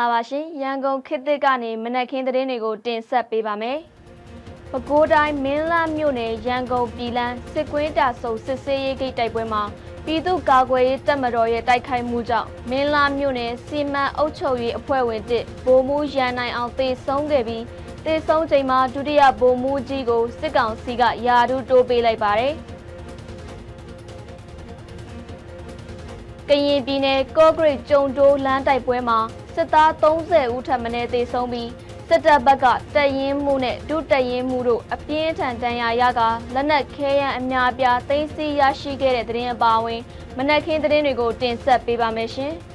လာပါရှင်ရန်ကုန်ခေတ်သစ်ကနေမနက်ခင်းသတင်းတွေကိုတင်ဆက်ပေးပါမယ်။ပဲခူးတိုင်းမင်းလာမြို့နယ်ရန်ကုန်ပြည်လန်းစစ်ကွင်းတာဆုံစစ်ဆေးရေးဂိတ်တိုက်ပွဲမှာပြည်သူ့ကာကွယ်ရေးတပ်မတော်ရဲ့တိုက်ခိုက်မှုကြောင့်မင်းလာမြို့နယ်စီမံအုပ်ချုပ်ရေးအဖွဲ့ဝင်တစ်ဗိုလ်မှူးရန်နိုင်အောင်တေဆုံးခဲ့ပြီးတေဆုံးချိန်မှာဒုတိယဗိုလ်မှူးကြီးကိုစစ်ကောင်စီကယာဒူတိုးပေးလိုက်ပါတယ်။ကရင်ပြည်နယ်ကော့ဂရိတ်ကျုံတိုးလမ်းတိုက်ပွဲမှာ စစ်သား30ဦးထပ်မံသေဆုံးပြီးစစ်တပ်ဘက်ကတပ်ရင်းမှုနဲ့ဒုတပ်ရင်းမှုတို့အပြင်းထန်ဒဏ်ရာရကလက်နက်ခဲယမ်းအများအပြားသိမ်းဆည်းရရှိခဲ့တဲ့သတင်းအပါအဝင်မနက်ခင်းသတင်းတွေကိုတင်ဆက်ပေးပါမယ်ရှင်။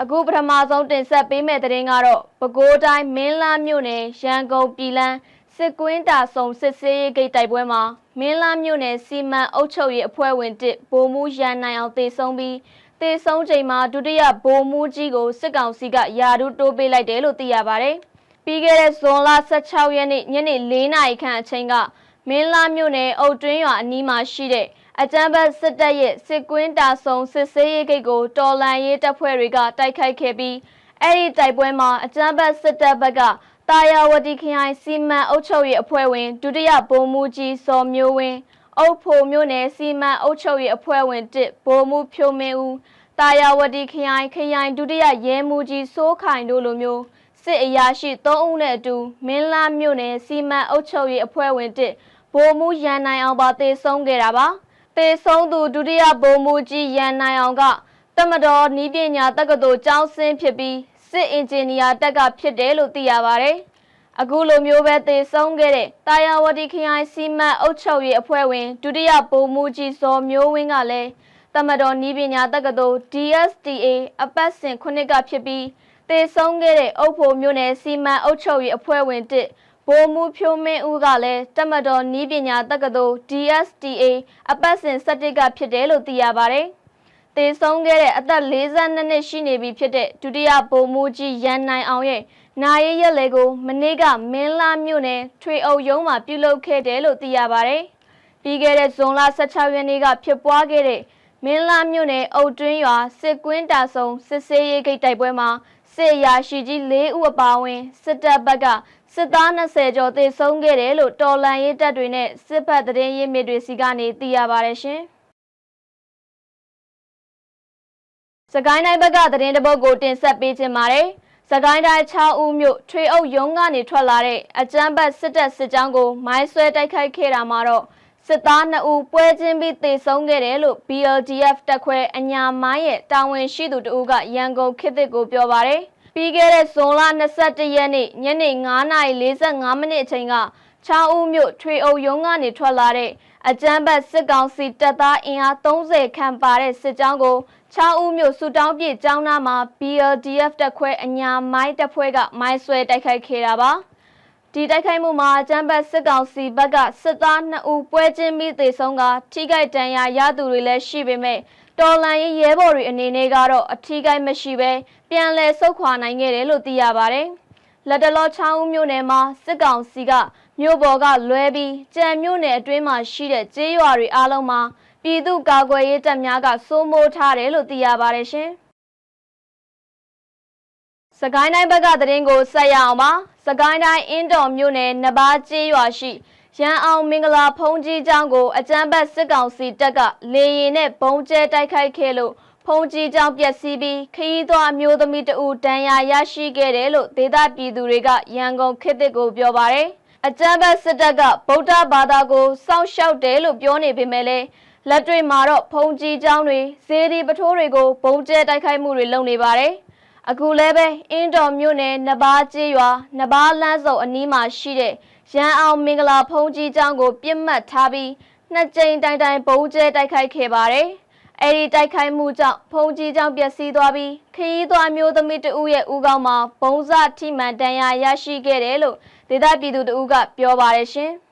အခုပထမဆုံးတင်ဆက်ပေးမယ့်သတင်းကတော့ပဲခူးတိုင်းမင်းလာမြို့နယ်ရန်ကုန်ပြည်လန်း စစ်ကွင်းတာဆုံစစ်ဆေးရေးဂိတ်တိုက်ပွဲမှာမင်းလာမြို့နယ်စီမံအုပ်ချုပ်ရေးအဖွဲ့ဝင်တစ်ဗိုလ်မှူးရန်နိုင်အောင်တေဆုံးပြီးတေဆုံးချိန်မှာဒုတိယဗိုလ်မှူးကြီးကိုစစ်ကောင်စီကယာဒူတိုးပေးလိုက်တယ်လို့သိရပါတယ်။ပြီးခဲ့တဲ့ဇွန်လ16ရက်နေ့ညနေ4နာရီခန့်အချိန်ကမင်းလာမြို့နယ်အုတ်တွင်းရွာအနီးမှာရှိတဲ့အကြမ်းဖက်စစ်တပ်ရဲ့စစ်ကွင်းတာဆုံစစ်ဆေးရေးဂိတ်ကိုတော်လန်ရေးတပ်ဖွဲ့တွေကတိုက်ခိုက်ခဲ့ပြီးအဲ့ဒီတိုက်ပွဲမှာအကြမ်းဖက်စစ်တပ်ဘက်က တာယာဝတီခရိုင်စီမံအုပ်ချုပ်ရေးအဖွဲ့ဝင်ဒုတိယဗိုလ်မှူးကြီးစော်မျိုးဝင်းအုပ်ဖို့မြို့နယ်စီမံအုပ်ချုပ်ရေးအဖွဲ့ဝင်တစ်ဗိုလ်မှူးဖြိုးမင်းဦးတာယာဝတီခရိုင်ခရိုင်ဒုတိယရဲမှူးကြီးစိုးခိုင်တို့လိုမျိုးစစ်အရာရှိ၃ဦးနဲ့အတူမင်းလာမြို့နယ်စီမံအုပ်ချုပ်ရေးအဖွဲ့ဝင်တစ်ဗိုလ်မှူးရန်နိုင်အောင်ပါတေဆုံးခဲ့တာပါတေဆုံးသူဒုတိယဗိုလ်မှူးကြီးရန်နိုင်အောင်ကတမတော်နီးပညာတက္ကသိုလ်ကျောင်းဆင်းဖြစ်ပြီး စစ်အင်ဂျင်နီယာတက်ကဖြစ်တယ်လို့သိရပါတယ်။အခုလိုမျိုးပဲသေဆုံးခဲ့တဲ့တာယာဝတီခရိုင်စီမံအုပ်ချုပ်ရေးအဖွဲ့ဝင်ဒုတိယဗိုလ်မှူးကြီးစောမျိုးဝင်းကလည်းတမတော်နီးပညာတက္ကသိုလ် DSTA အပတ်စဉ်ခုနှစ်ကဖြစ်ပြီးသေဆုံးခဲ့တဲ့အုပ်ဖို့မျိုးနယ်စီမံအုပ်ချုပ်ရေးအဖွဲ့ဝင်တစ်ဗိုလ်မှူးဖြိုးမင်းဦးကလည်းတမတော်နီးပညာတက္ကသိုလ် DSTA အပတ်စဉ်17ကဖြစ်တယ်လို့သိရပါတယ်။ သေဆုံးခဲ့တဲ့အသက်42နှစ်ရှိနေပြီဖြစ်တဲ့ဒုတိယဗိုလ်မှူးကြီးရန်နိုင်အောင်ရဲ့နာရီရက်လေကိုမနေ့ကမင်းလာမြို့နယ်ထွေအုပ်ရုံးမှာပြုလုပ်ခဲ့တယ်လို့သိရပါတယ်။ပြီးခဲ့တဲ့ဇွန်လ16ရက်နေ့ကဖြစ်ပွားခဲ့တဲ့မင်းလာမြို့နယ်အုတ်တွင်းရွာစစ်ကွင်းတာဆုံစစ်ဆေးရေးဂိတ်တိုက်ပွဲမှာစစ်ရာရှိကြီး၄ဦးအပါအဝင်စစ်တပ်ဘက်ကစစ်သား20ကျော်သေဆုံးခဲ့တယ်လို့တော်လန်ရေးတပ်တွေနဲ့စစ်ဖက်သတင်းရင်းမြစ်တွေစီကနေသိရပါတယ်ရှင်။ စကိုင်းတိုင်းဘက်ကသတင်းတပုတ်ကိုတင်ဆက်ပေးခြင်းပါတယ်။စကိုင်းတိုင်း6ဦးမြို့ထွေအုပ်ရုံးကနေထွက်လာတဲ့အကြမ်းဖက်စစ်တပ်စစ်ကြောင်းကိုမိုင်းဆွဲတိုက်ခိုက်ခဲ့တာမှာတော့စစ်သား2ဦးပွဲချင်းပြီးသေဆုံးခဲ့တယ်လို့ BLDF တပ်ခွဲအညာမိုင်းရဲ့တာဝန်ရှိသူတဦးကရန်ကုန်ခေတ်သစ်ကိုပြောပါတယ်။ပြီးခဲ့တဲ့ဇွန်လ22ရက်နေ့ညနေ9:45မိနစ်အချိန်က6ဦးမြို့ထွေအုပ်ရုံးကနေထွက်လာတဲ့အကြမ်းဖက်စစ်ကောင်စီတပ်သားအင်အား30ခန့်ပါတဲ့စစ်ကြောင်းကို 6ဦးမြို့စူတောင်းပြည့်ကျောင်းသားမှာ BLDF တပ်ခွဲအညာမိုင်းတပ်ဖွဲ့ကမိုင်းဆွဲတိုက်ခိုက်ခဲ့တာပါဒီတိုက်ခိုက်မှုမှာကျမ်းပတ်စစ်ကောင်စီဘက်ကစစ်သား2ဦးပွဲချင်းပြီးသေဆုံးကထိခိုက်ဒဏ်ရာရသူတွေလည်းရှိပေမဲ့တော်လန်ရေးရဲဘော်တွေအနေနဲ့ကတော့အထီးကိုက်မရှိပဲပြန်လည်ဆုတ်ခွာနိုင်ခဲ့တယ်လို့သိရပါတယ်လက်တလောချောင်းဦးမြို့နယ်မှာစစ်ကောင်စီကမြို့ပေါ်ကလွဲပြီးကြံမြို့နယ်အတွင်းမှာရှိတဲ့ကျေးရွာတွေအားလုံးမှာ ပြည်သူ့ကာကွယ်ရေးတပ်များကစိုးမိုးထားတယ်လို့သိရပါတယ်ရှင်။စကိုင်းတိုင်းဘက်ကသတင်းကိုဆက်ရအောင်ပါ။စကိုင်းတိုင်းအင်းတော်မြို့နယ်နဘာကျေးရွာရှိရန်အောင်မင်္ဂလာဖုံးကြီးကျောင်းကိုအကြမ်းဖက်စစ်ကောင်စီတပ်ကလေရင်နဲ့ဘုံကျဲတိုက်ခိုက်ခဲ့လို့ဖုံးကြီးကျောင်းပျက်စီးပြီးခရီးသွားအမျိုးသမီးတဦးဒဏ်ရာရရှိခဲ့တယ်လို့ဒေသပြည်သူတွေကရန်ကုန်ခေတ်သစ်ကိုပြောပါတယ်။အကြမ်းဖက်စစ်တပ်ကဗုဒ္ဓဘာသာကိုစောင့်ရှောက်တယ်လို့ပြောနေပေမဲ့လည်း လက်တွေမှာတော့ဖုံကြီးကျောင်းတွေဇေဒီပထိုးတွေကိုဘုံကျဲတိုက်ခိုက်မှုတွေလုပ်နေပါတယ်။အခုလည်းပဲအင်းတော်မြို့နယ်နဘာကျေးရွာနဘာလန်းစုံအနီးမှာရှိတဲ့ရန်အောင်မင်္ဂလာဖုံကြီးကျောင်းကိုပြစ်မှတ်ထားပြီးနှစ်ကြိမ်တိုင်တိုင်ဘုံကျဲတိုက်ခိုက်ခဲ့ပါတယ်။အဲဒီတိုက်ခိုက်မှုကြောင့်ဖုံကြီးကျောင်းပျက်စီးသွားပြီးခရီးသွားမျိုးသမီးတဦးရဲ့ဦးခေါင်းမှာဘုံစထိမှန်ဒဏ်ရာရရှိခဲ့တယ်လို့ဒေသပြည်သူတဦးကပြောပါတယ်ရှင်။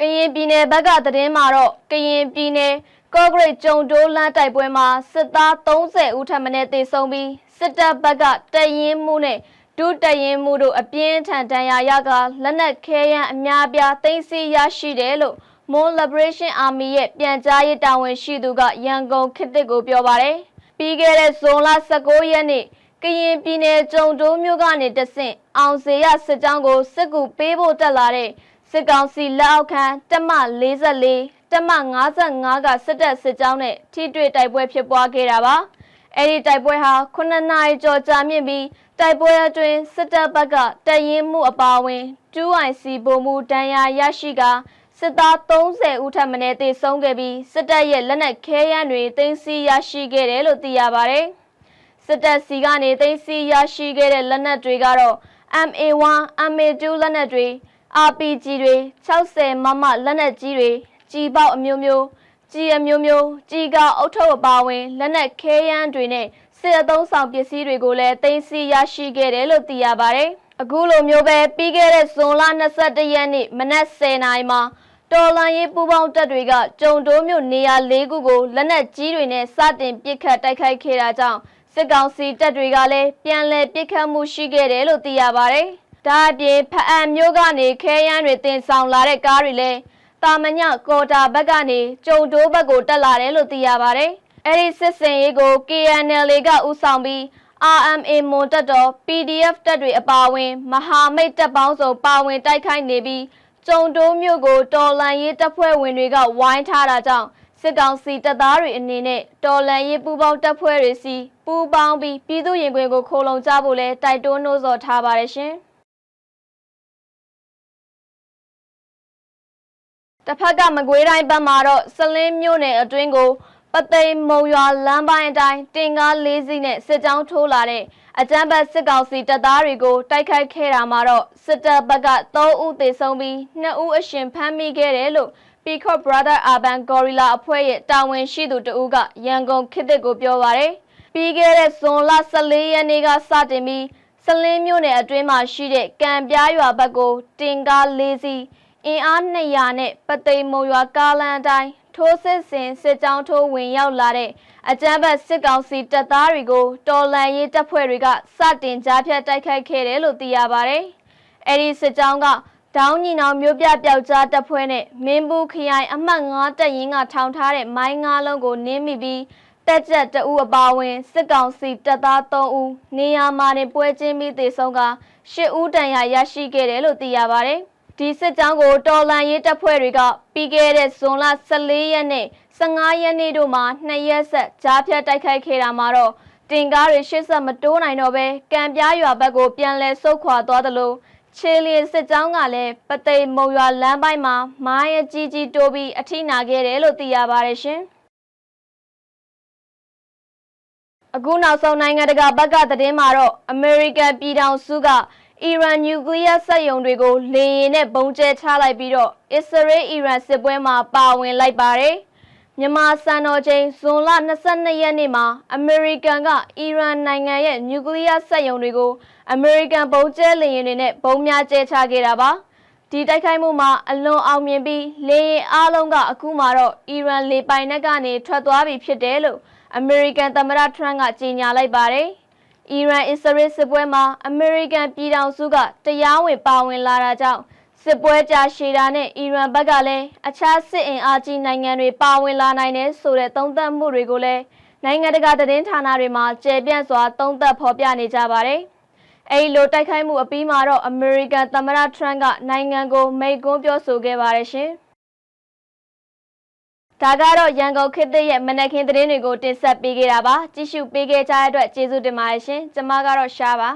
ကရင်ပြည်နယ်ဘက်ကသတင်းမှာတော့ကရင်ပြည်နယ်ကော့ဂရိတ်ကျုံတိုးလမ်းတိုက်ပွဲမှာစစ်သား30ဦးထပ်မံသေဆုံးပြီးစစ်တပ်ဘက်ကတရင်မှုနဲ့ဒုတရင်မှုတို့အပြင်းထန်ဒဏ်ရာရကလက်နက်ခဲယမ်းအများပြားသိမ်းဆည်းရရှိတယ်လို့ Mon Liberation Army ရဲ့ပြန်ကြားရေးတာဝန်ရှိသူကရန်ကုန်ခေတ်တစ်ကိုပြောပါတယ်။ပြီးခဲ့တဲ့ဇွန်လ19ရက်နေ့ ကရင်ပြည်နယ်ကြုံတိုးမြို့ကနေတဆင့်အောင်စေရစစ်ကြောင်းကိုစစ်ကူပေးဖို့တက်လာတဲ့စစ်ကောင်စီလက်အောက်ခံတပ်မ44တပ်မ55ကစစ်တပ်စစ်ကြောင်းနဲ့ထိတွေ့တိုက်ပွဲဖြစ်ပွားခဲ့တာပါ။အဲ့ဒီတိုက်ပွဲဟာ9နာရီကျော်ကြာမြင့်ပြီးတိုက်ပွဲအတွင်းစစ်တပ်ဘက်ကတပ်ရင်းမှုအပါအဝင် 2IC ဗိုလ်မှူးတန်းရာရရှိကစစ်သား30ဦးထပ်မံတေဆုံးခဲ့ပြီးစစ်တပ်ရဲ့လက်နက်ခဲယမ်းတွေတင်စီရရှိခဲ့တယ်လို့သိရပါတယ်။ စစ်တပ်စီကနေတင်စီရရှိခဲ့တဲ့လက်နက်တွေကတော့ MA1, MA2 လက်နက်တွေ RPG တွေ60မမလက်နက်ကြီးတွေကြီးပေါက်အမျိုးမျိုးကြီးအမျိုးမျိုးကြီးကအုတ်ထုပ်အပါဝင်လက်နက်ခဲယမ်းတွေနဲ့စစ်အသုံးဆောင်ပစ္စည်းတွေကိုလည်းတင်စီရရှိခဲ့တယ်လို့သိရပါတယ်။အခုလိုမျိုးပဲပြီးခဲ့တဲ့ဇွန်လ22ရက်နေ့မနက်10:00နာရီမှာတော်လန်ရေးပူပေါင်းတပ်တွေကကြုံတိုးမြို့နေရာ၄ခုကိုလက်နက်ကြီးတွေနဲ့စတင်ပစ်ခတ်တိုက်ခိုက်ခဲ့တာကြောင့် စစ်ကောင်စီတပ်တွေကလည်းပြန်လည်ပစ်ခတ်မှုရှိခဲ့တယ်လို့သိရပါတယ်။ဒါအပြင်ဖအံမျိုးကနေခဲယမ်းတွေတင်ဆောင်လာတဲ့ကားတွေလည်းတာမညကော်တာဘက်ကနေကြုံတိုးဘက်ကိုတက်လာတယ်လို့သိရပါတယ်။အဲဒီစစ်စင်ရေးကို KNL ကဥဆောင်ပြီး RMA မွန်တပ်တော် PDF တပ်တွေအပါအဝင် မဟာမိတ်တပ်ပေါင်းစုံပါဝင်တိုက်ခိုက်နေပြီးကျုံတိုးမြို့ကိုတော်လန်ရေးတပ်ဖွဲ့ဝင်တွေကဝိုင်းထားတာကြောင့် စစ်ကောင်စီတပ်သားတွေအနေနဲ့တော်လန်ရေးပူးပေါင်းတပ်ဖွဲ့တွေစီပူးပေါင်းပြီးပြည်သူရင်ခွင်ကိုခိုးလုံကြဖို့လဲတိုက်တွန်းနှိုးဆော်ထားပါတယ်ရှင်။တစ်ဖက်ကမကွေးတိုင်းဘက်မှာတော့စလင်းမြို့နယ်အတွင်းကိုပသိမ်မုံရွာလမ်းပိုင်းအတိုင်းတင်ကား၄စီးနဲ့စစ်ကြောင်းထိုးလာတဲ့အကြမ်းဖက်စစ်ကောင်စီတပ်သားတွေကိုတိုက်ခိုက်ခဲ့တာမှာတော့စစ်တပ်ဘက်က3ဦးသေဆုံးပြီး2ဦးအရှင်ဖမ်းမိခဲ့တယ်လို့ Peacock Brother Urban Gorilla အဖွဲ့ရဲ့တာဝန်ရှိသူတဦးကရန်ကုန်ခေတ်သစ်ကိုပြောပါရယ်ပြီးခဲ့တဲ့ဇွန်လ14ရက်နေ့ကစတင်ပြီးစလင်းမြို့နယ်အတွင်းမှာရှိတဲ့ကံပြားရွာဘက်ကိုတင်ကား၄စီးအင်အား200နဲ့ပသိမ်မုံရွာကားလမ်းအတိုင်းထိုးစစ်ဆင်စစ်ကြောင်းထိုးဝင်ရောက်လာတဲ့အကြမ်းဖက်စစ်ကောင်စီတပ်သားတွေကိုတော်လန်ရေးတပ်ဖွဲ့တွေကစတင်ကြားဖြတ်တိုက်ခိုက်ခဲ့တယ်လို့သိရပါတယ်။အဲဒီစစ်ကြောင်းက ဒေါင်းညီနောင်မျိုးပြပျောက်ကြားတပ်ဖွဲ့နဲ့မင်းဘူးခရိုင်အမှတ်9တပ်ရင်းကထောင်ထားတဲ့မိုင်း၅လုံးကိုနင်းမိပြီးတက်ကြက်တအူအပါဝင်စစ်ကောင်စီတပ်သား3ဦးနေရာမှာနေပွဲချင်းပြီးသေဆုံးက10ဦးတန်ရာရရှိခဲ့တယ်လို့သိရပါတယ်။ဒီစစ်ကြောင်းကိုတော်လန်ရေးတပ်ဖွဲ့တွေကပြီးခဲ့တဲ့ဇွန်လ14ရက်နေ့15ရက်နေ့တို့မှာနှစ်ရက်ဆက်ကြားဖြတ်တိုက်ခိုက်ခဲ့တာမှာတော့တင်ကားတွေရှေ့ဆက်မတိုးနိုင်တော့ပဲကံပြားရွာဘက်ကိုပြန်လဲဆုတ်ခွာသွားသလို ခြေလျင်စစ်ကြောင်းကလည်းပသိမ်မုံရွာလမ်းပိုင်းမှာမိုင်းအကြီးကြီးတိုးပြီးအထိနာခဲ့တယ်လို့သိရပါတယ်ရှင်အခုနောက်ဆုံးနိုင်ငံတကာဘက်ကသတင်းမှာတော့အမေရိကန်ပြည်ထောင်စုကအီရန်နျူကလ িয়ার စက်ရုံတွေကိုလေယာဉ်နဲ့ပုံကျဲချလိုက်ပြီးတော့အစ္စရေးအီရန်စစ်ပွဲမှာပါဝင်လိုက်ပါတယ်။ မြန်မာစံတော်ချိန်ဇွန်လ22ရက်နေ့မှာအမေရိကန်ကအီရန်နိုင်ငံရဲ့နျူကလ িয়ার စက်ရုံတွေကိုအမေရိကန်ပုံကျဲလေယာဉ်တွေနဲ့ပုံများကျဲချခဲ့တာပါ။ဒီတိုက်ခိုက်မှုမှာအလွန်အောင်မြင်ပြီးလေယာဉ်အားလုံးကအခုမှတော့အီရန်လေပိုင်နက်ကနေထွက်သွားပြီဖြစ်တယ်လို့အမေရိကန်သမ္မတထရန့်ကကြေညာလိုက်ပါတယ်။အီရန်အစ္စရေးစစ်ပွဲမှာအမေရိကန်ပြည်ထောင်စုကတရားဝင်ပါဝင်လာတာကြောင့် စစ်ပွဲကြာရှည်တာနဲ့အီရန်ဘက်ကလည်းအခြားစစ်အင်အားကြီးနိုင်ငံတွေပါဝင်လာနိုင်တယ်ဆိုတဲ့သုံးသပ်မှုတွေကိုလည်းနိုင်ငံတကာသတင်းဌာနတွေမှာကျေပြန့်စွာသုံးသပ်ဖော်ပြနေကြပါတယ်။အဲဒီလိုတိုက်ခိုက်မှုအပြီးမှာတော့အမေရိကန်သမ္မတထရန့်ကနိုင်ငံကိုမိန့်ခွန်းပြောဆိုခဲ့ပါတယ်ရှင်။ဒါကတော့ရန်ကုန်ခေတ်သစ်ရဲ့မနက်ခင်းသတင်းတွေကိုတင်ဆက်ပေးခဲ့တာပါကြည့်ရှုပေးခဲ့ကြတဲ့အတွက်ကျေးဇူးတင်ပါတယ်ရှင်ကျွန်မကတော့ရှားပါ